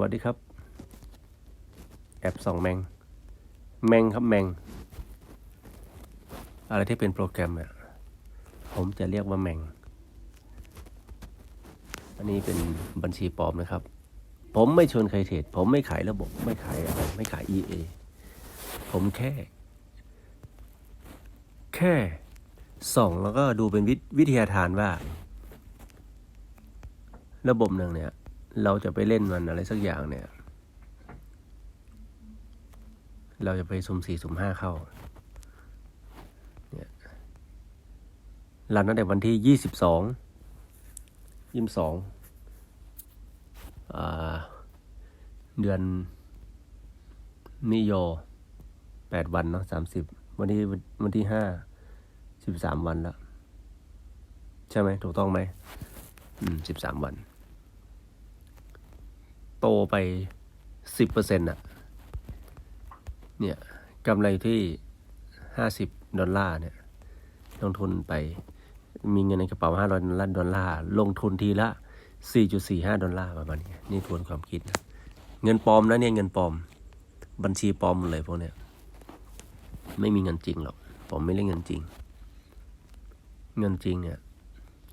วัสดีครับ แอบส่องแมง แมงครับแมง อะไรที่เป็นโปรแกรมเนี่ยผมจะเรียกว่าแมง อันนี้เป็นบัญชีปลอมนะครับ ผมไม่ชวนใครเทรดผมไม่ขายระบบ ไม่ขายอะไรไม่ขาย EA ผมแค่ แค่ส่องแล้วก็ดูเป็นวิวทยาทานว่า ระบบหนึ่งเนี่ย เราจะไปเล่นมันอะไรสักอย่างเนี่ย เราจะไปสุ่มสี่สุ่มห้าเข้าเนี่ยรันตั้งแต่วันที่ยี่สิบสองยี่สิบสองเดือนมิโยแปดวันเนาะสามสิบวันที่วันที่ห้าสิบสามวันแล้ว ใช่ไหมถูกต้องไหมอืมสิบสามวัน โตไปสิบเปอร์เซ็นต์อะเนี่ยกำไรที่ห้าสิบดอลลาร์เนี่ย ลงทุนไปมีเงินในกระเป๋าห้าร้อยดอลลาร์ดอลลาร์ลงทุนทีละสี่จุดสี่ห้าดอลลาร์ประมาณนี้นี่ทวนความคิดนะเงินปลอมนะเนี่ยเงินปลอม บัญชีปลอมหมดเลยพวกเนี้ยไม่มีเงินจริงหรอก ผมไม่เล่นเงินจริง เงินจริงเนี่ย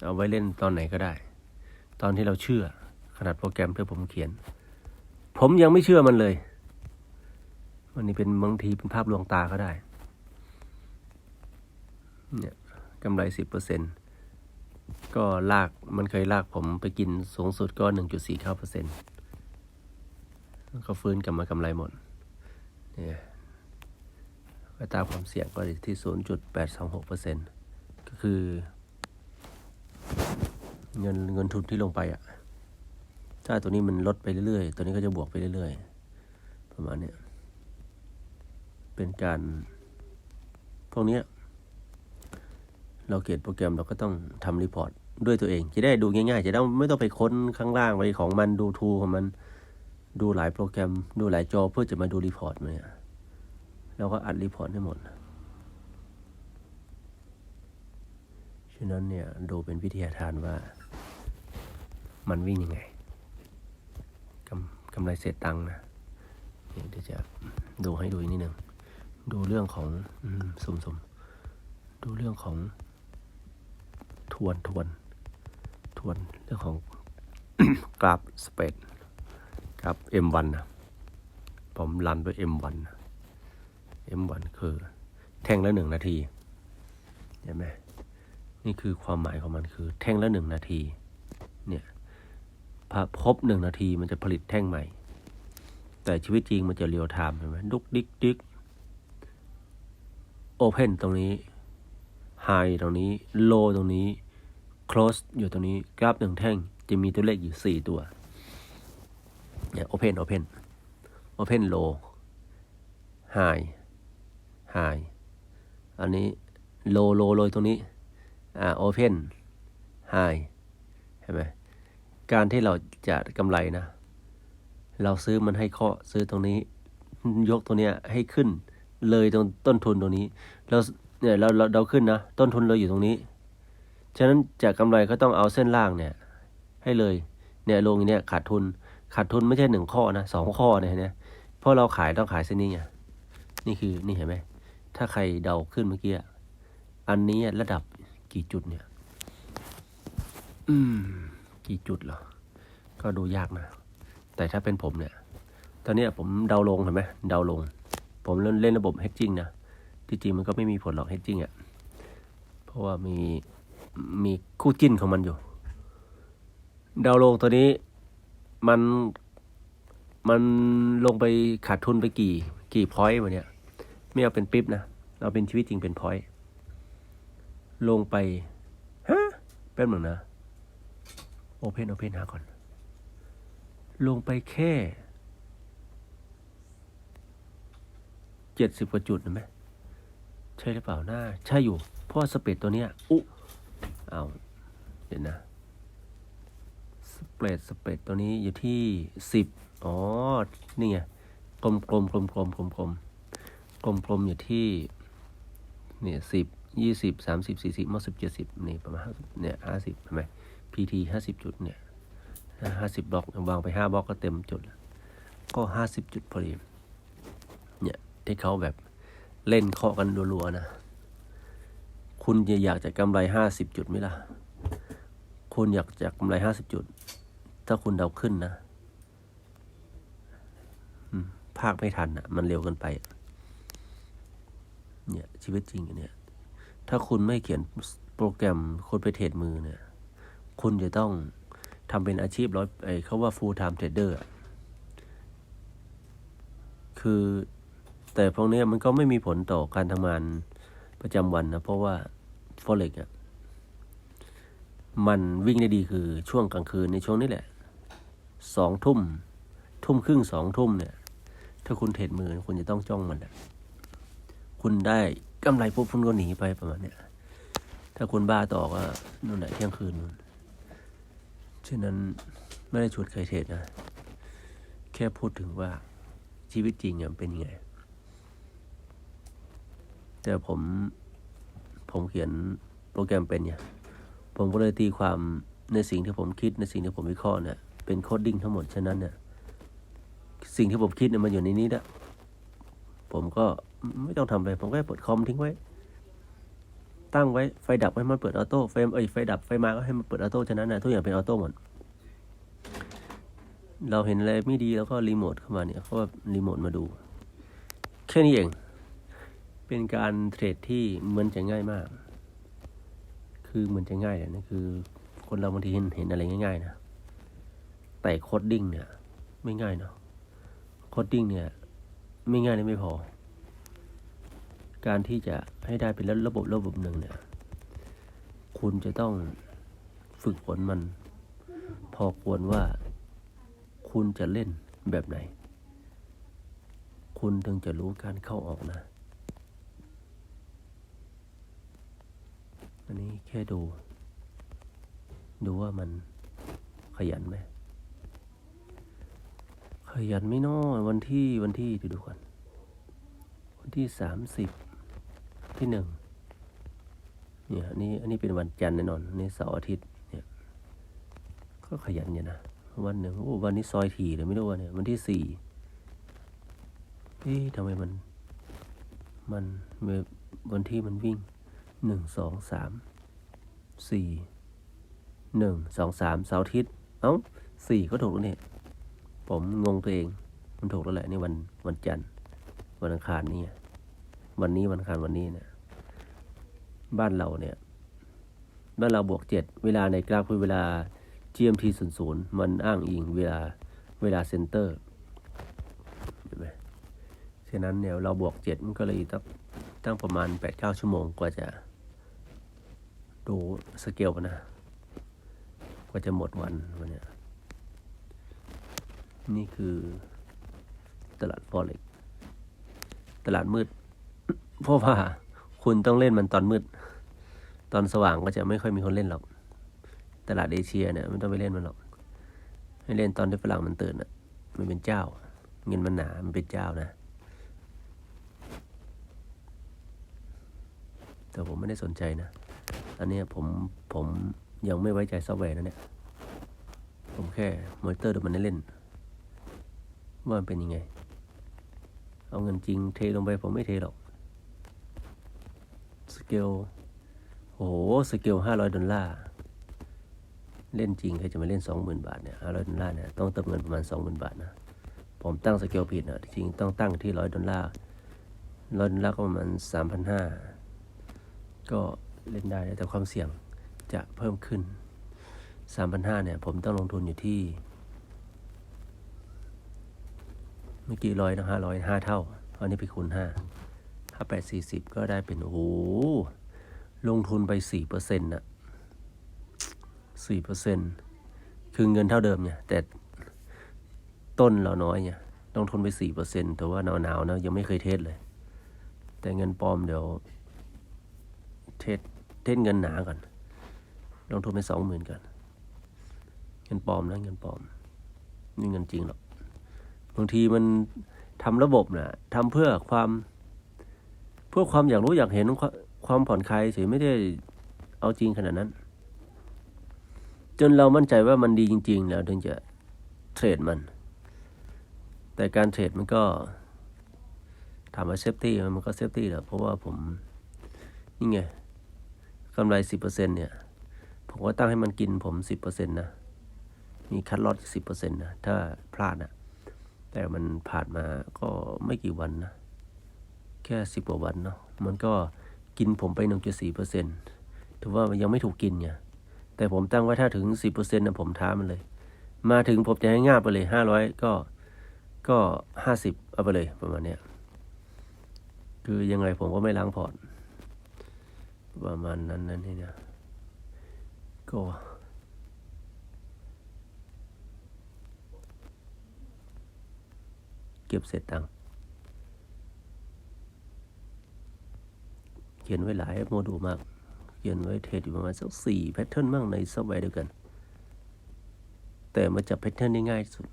เอาไว้เล่นตอนไหนก็ได้ ตอนที่เราเชื่อขนาดโปรแกรมที่ผมเขียน ผมยังไม่เชื่อมันเลยวันนี้เป็นบางทีเป็นภาพลวงตาก็ได้ เนี่ยกำไรสิบเปอร์เซ็นก็ลากมันเคยลากผมไปกินสูงสุดก็หนึ่งจุดสี่เก้าเปอร์เซ็นต์ก็ฟื้นกลับมากำไรหมด เนี่ยอัตราความเสี่ยงก็ที่ศูนย์จุดแปดสองหกเปอร์เซ็นก็คือ เงินเงินทุนที่ลงไปอะ่ะ ถ้าตัวนี้มันลดไปเรื่อยๆ ตัวนี้ก็จะบวกไปเรื่อยๆ ประมาณเนี้ยเป็นการ พวกนี้เราเขียนโปรแกรมเราก็ต้องทำรีพอร์ตด้วยตัวเอง จะได้ดูง่าย ๆ จะได้ไม่ต้องไปค้นข้างล่างไปของมันดูทูของมัน ดูหลายโปรแกรม ดูหลายจอเพื่อจะมาดูรีพอร์ตมันเนี่ยเราก็อัดรีพอร์ตให้หมด ฉะนั้นเนี่ยดูเป็นวิทยาทานว่ามันวิ่งยังไง กำไรเศษตังค์นะเดี๋ยวจะดูให้ดูอีกนิดหนึ่งดูเรื่องของอมสุ่มสมดูเรื่องของทวนทวนทวนเรื่องของกราฟสเปดกราฟ M1 นะผมรันไป M1 นะ M1 คือแท่งละหนึ่งนาทีเห็นไหมนี่คือความหมายของมันคือแท่งละหนึ่งนาที ครบหนึ่งนาทีมันจะผลิตแท่งใหม่ แต่ชีวิตจริงมันจะเรียวไทม์เห็นไหมดุกดิกดิกโอเพนตรงนี้ไฮตรงนี้โลตรงนี้ close อยู่ตรงนี้กราฟหนึ่งแท่งจะมีตัวเลขอยู่สี่ตัวเนี่ย open open open low high high อันนี้ low low เลยตรงนี้ อ่า open high เห็นไหม การที่เราจะกำไรนะ เราซื้อมันให้เคาะซื้อตรงนี้ ยกตัวเนี้ยให้ขึ้น เลยตรงต้นทุนตรงนี้เราเนี่ยเราเราเราขึ้นนะ ต้นทุนเราอยู่ตรงนี้ ฉะนั้นจะกำไรก็ต้องเอาเส้นล่างเนี่ย ให้เลยเนี่ยลงอย่างเนี้ยขาดทุน ขาดทุนไม่ใช่หนึ่งข้อนะสองข้อเนี่ยเนี่ยเพราะเราขายต้องขายเส้นนี้ไงนี่คือนี่เห็นไหมถ้าใครเดาขึ้นเมื่อกี้อันนี้ระดับกี่จุดเนี่ย อืม กี่จุดเหรอ ก็ดูยากนะ แต่ถ้าเป็นผมเนี่ย ตอนนี้ผมเดาลงเห็นไหมเดาลง ผมเล่นเล่นระบบ hedging นะ ที่จริงมันก็ไม่มีผลหรอก hedging อะ เพราะว่ามีมีคู่จิ้นของมันอยู่เดาลงตัวนี้มันมันลงไปขาดทุนไปกี่ กี่พอยต์วะเนี่ย ไม่เอาเป็นปิ๊บนะ เอาเป็นชีวิตจริงเป็นพอยต์ลงไปฮะเป็นเหมือนนะ โอเพนโอเพนหาก่อน ลงไปแค่เจ็ดสิบกว่าจุดนะไหมใช่หรือเปล่าหน้า ใช่อยู่เพราะสเปรดตัวเนี้ยอุ๊เอาเดี๋ยวนะ สเปรดสเปรดตัวนี้อยู่ที่สิบอ๋อ นี่ไงกลมกลมกลมกลมกลมกลมกลมกลมอยู่ที่เนี่ยสิบยี่สิบสามสิบสี่สิบมสิบเจ็ดสิบนี่ประมาณเนี่ยห้าสิบใช่ไหม PT ห้าสิบจุดเนี่ยห้าสิบบล็อกวางไปห้าบล็อกก็เต็มจุด ก็ห้าสิบจุดพอดี เนี่ย ที่เขาแบบเล่นเคาะกันรัวๆนะ คุณจะอยากจะกำไรห้าสิบจุดไหมล่ะ คุณอยากจะกำไรห้าสิบจุด ถ้าคุณเดาขึ้นนะภาคไม่ทันอะ มันเร็วเกินไป เนี่ย ชีวิตจริงเนี่ย ถ้าคุณไม่เขียนโปรแกรมคุณไปเทรดมือเนี่ย คุณจะต้องทำเป็นอาชีพร้อยเขาว่า full time trader คือแต่พวกเนี้ยมันก็ไม่มีผลต่อการทำงานประจำวันนะ เพราะว่า forex อะมันวิ่งได้ดีคือช่วงกลางคืนในช่วงนี้แหละสองทุ่ม ทุ่มครึ่งสองทุ่มเนี่ย ถ้าคุณเทรดมือคุณจะต้องจ้องมันอะคุณได้กำไรปุ๊บคุณก็หนีไปประมาณเนี้ยถ้าคุณบ้าต่อก็นู่นไหนเที่ยงคืนนู่น ฉะนั้นไม่ได้ชวนใครเทรดนะ แค่พูดถึงว่าชีวิตจริงเป็นยังไง แต่ผมผมเขียนโปรแกรมเป็นเนี่ย ผมก็เลยตีความในสิ่งที่ผมคิดในสิ่งที่ผมวิเคราะห์เนี่ยเป็นโคดดิ้งทั้งหมด ฉะนั้นเนี่ยสิ่งที่ผมคิดเนี่ยมันอยู่ในนี้นะผมก็ไม่ต้องทำอะไร ผมก็แค่เปิดคอมทิ้งไว้ ตั้งไว้ไฟดับให้มันเปิดออโต้ไฟเอ้ยไฟดับไฟมาก็ให้มันเปิดออโต้ฉะนั้นนะทุกอย่างเป็นออโต้หมดเราเห็นอะไรไม่ดีแล้วก็รีโมทเข้ามาเนี่ยเขาว่ารีโมทมาดู แค่นี้เอง เป็นการเทรดที่เหมันจะง่ายมาก คือเหมันจะง่ายเนี่ยนะคือ คนเราบางทีเห็นเห็นอะไรง่าย ๆ นะ แต่โคดดิ้งเนี่ย ไม่ง่ายเนาะโคดดิ้งเนี่ย ไม่ง่ายเลยไม่พอ การที่จะให้ได้เป็นระบบระบบหนึ่งเนี่ย คุณจะต้องฝึกฝนมัน พอควรว่าคุณจะเล่นแบบไหน คุณถึงจะรู้การเข้าออกนะ อันนี้แค่ดู ดูว่ามันขยันไหม ขยันไม่น้อยวันที่วันที่ดูดูก่อน วันที่สามสิบ ที่หนึ่งเนี่ยอันนี้อันนี้เป็นวันจันทร์แน่นอนอันนี่เสาร์อาทิตย์เนี่ยก็ขยันอยู่นะวันหนึ่งโอ้วันนี้ซอยถี่เลยไม่รู้ว่าเนี่ยวันที่สี่เอ๊ะทำไมมัน มันเมื่อวันที่มันวิ่งหนึ่งสองสามสี่หนึ่งสองสามเสาร์อาทิตย์เอ้าสี่ก็ถูกแล้วเนี่ยผมงงตัวเอง มันถูกแล้วแหละนี่วันวันจันทร์วันอังคารนี่วันนี้วันอังคารวันนี้เนี่ย บ้านเราเนี่ย บ้านเราบวกเจ็ดเวลาในกราฟคือเวลา GMT ศูนย์ศูนย์มันอ้างอิงเวลาเวลาเซนเตอร์เห็นไหมฉะนั้นเนี่ยเราบวกเจ็ดมันก็เลยตั้งตั้งประมาณแปดเก้าชั่วโมงกว่าจะดูสเกลนะกว่าจะหมดวันวันนี้นี่คือตลาดฟอเร็กตลาดมืดเพราะว่า คุณต้องเล่นมันตอนมืด ตอนสว่างก็จะไม่ค่อยมีคนเล่นหรอก ตลาดเอเชียเนี่ยไม่ต้องไปเล่นมันหรอก ให้เล่นตอนที่ฝรั่งมันตื่นอะ มันเป็นเจ้า เงินมันหนา มันเป็นเจ้านะ แต่ผมไม่ได้สนใจนะ อันนี้ผมผมยังไม่ไว้ใจซอฟต์แวร์นะเนี่ย ผมแค่มอนิเตอร์ดูมันได้เล่น ว่ามันเป็นยังไง เอาเงินจริงเทลงไปผมไม่เทหรอก เกลโอ้โหสเกลห้าร้อยดอลลาร์เล่นจริงใครจะมาเล่นสองหมื่นบาทเนี่ยห้าร้อยดอลลาร์เนี่ยต้องเติมเงินประมาณสองหมื่นบาทนะผมตั้งสเกลผิดนะจริงต้องตั้งที่ร้อยดอลลาร์ร้อยดอลลาร์ก็ประมาณสามพันห้าก็เล่นได้แต่ความเสี่ยงจะเพิ่มขึ้นสามพันห้าเนี่ยผมต้องลงทุนอยู่ที่ เมื่อกี้ร้อยนะห้าร้อยห้าเท่าอันนี้ไปคูณห้า ห้าแปดสี่สิบก็ได้เป็น โอ้โห ลงทุนไปสี่เปอร์เซ็นต์ะสี่เปอร์เซ็นต์คือเงินเท่าเดิมเนี่ย แต่ต้นเราน้อยเนี่ย ลงทุนไปสี่เปอร์เซ็นต์แต่ว่าหนาวๆนะยังไม่เคยเทสเลย แต่เงินปลอมเดี๋ยว เทสเทสเงินหนาก่อน ลงทุนไปสองหมื่นก่อนเงินปลอมนะเงินปลอมนี่เงินจริงหรอกบางทีมันทำระบบนะ่ะทำเพื่อความ เพื่อความอยากรู้อยากเห็นความผ่อนคลายเฉยไม่ได้เอาจริงขนาดนั้น จนเรามั่นใจว่ามันดีจริง ๆ แล้วถึงจะเทรดมัน แต่การเทรดมันก็ถามว่าเซฟตี้มันก็เซฟตี้แหละเพราะว่าผมนี่ไงกำไรสิบเปอร์เซ็นเนี่ย ผมก็ตั้งให้มันกินผมสิบเปอร์เซ็นนะ มีคัดลอตสิบเปอร์เซ็นนะ ถ้าพลาดนะแต่มันผ่านมาก็ไม่กี่วันนะ แค่สิบกว่าวันเนาะมันก็กินผมไปหนึ่งจุดสี่เปอร์เซ็นถือว่ายังไม่ถูกกินไงแต่ผมตั้งไว้ถ้าถึงสิบเปอร์เซ็นะผมท้ามันเลย มาถึงผมจะให้ง่าบไปเลยห้าร้อยก็ก็ห้าสิบเอาไปเลยประมาณเนี้ยคือยังไงผมก็ไม่ล้างพอร์ตประมาณนั้นนั่นนี่นะก็เก็บเสร็จตังค์ เขียนไว้หลายโมดูลมาก เขียนไว้เทรดอยู่ประมาณสักสี่แพทเทิร์นบ้างในซับไวเดียวกัน แต่มันจะแพทเทิร์นได้ง่ายที่สุด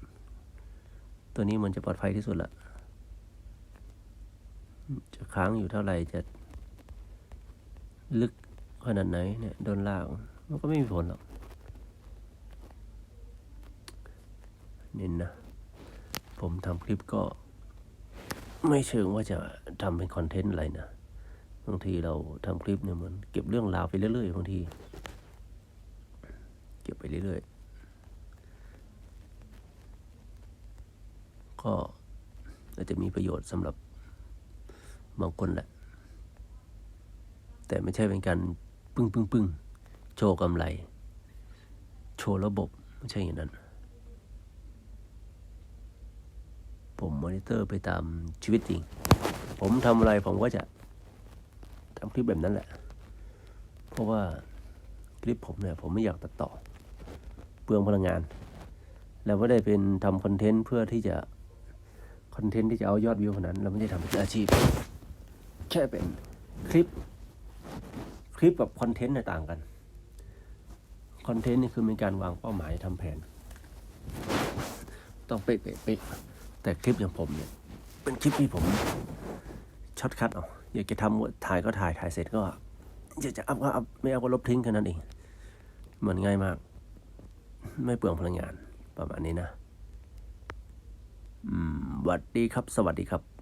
ตัวนี้มันจะปลอดภัยที่สุดละจะค้างอยู่เท่าไหร่จะลึกขนาดไหนเนี่ยโดนลากมันก็ไม่มีผลหรอกเน้นนะ ผมทำคลิปก็ไม่เชิงว่าจะทำเป็นคอนเทนต์อะไรนะ บางทีเราทำคลิปเนี่ยเหมันเก็บเรื่องราวไปเรื่อยๆบางที เก็บไปเรื่อยๆ ก็อาจจะมีประโยชน์สำหรับบางคนแหละ แต่ไม่ใช่เป็นการปึ้งปึ้งปึ้งโชว์กำไร โชว์ระบบ ไม่ใช่อย่างนั้น ผมมอนิเตอร์ไปตามชีวิตจริง ผมทำอะไรผมก็จะ ทำคลิปแบบนั้นแหละ เพราะว่าคลิปผมเนี่ยผมไม่อยากตัดต่อ เปลืองพลังงาน แล้วไม่ได้เป็นทำคอนเทนต์เพื่อที่จะคอนเทนต์ที่จะเอายอดวิวขนาดนั้น เราไม่ได้ทำเป็นอาชีพ แค่เป็นคลิป คลิปกับคอนเทนต์เนี่ยต่างกันคอนเทนต์นี่คือเป็นการวางเป้าหมายทำแผน ต้องเป๊ะเป๊ะเป๊ะแต่คลิปอย่างผมเนี่ย เป็นคลิปที่ผมช็อตคัดเอา อยากจะทำถ่ายก็ถ่ายถ่ายเสร็จก็อยากจะอัพก็อัพไม่เอาก็ลบทิ้งแค่นั้นเองเหมือนง่ายมาก ไม่เปลืองพลังงานประมาณนี้นะ อืมสวัสดีครับ สวัสดีครับ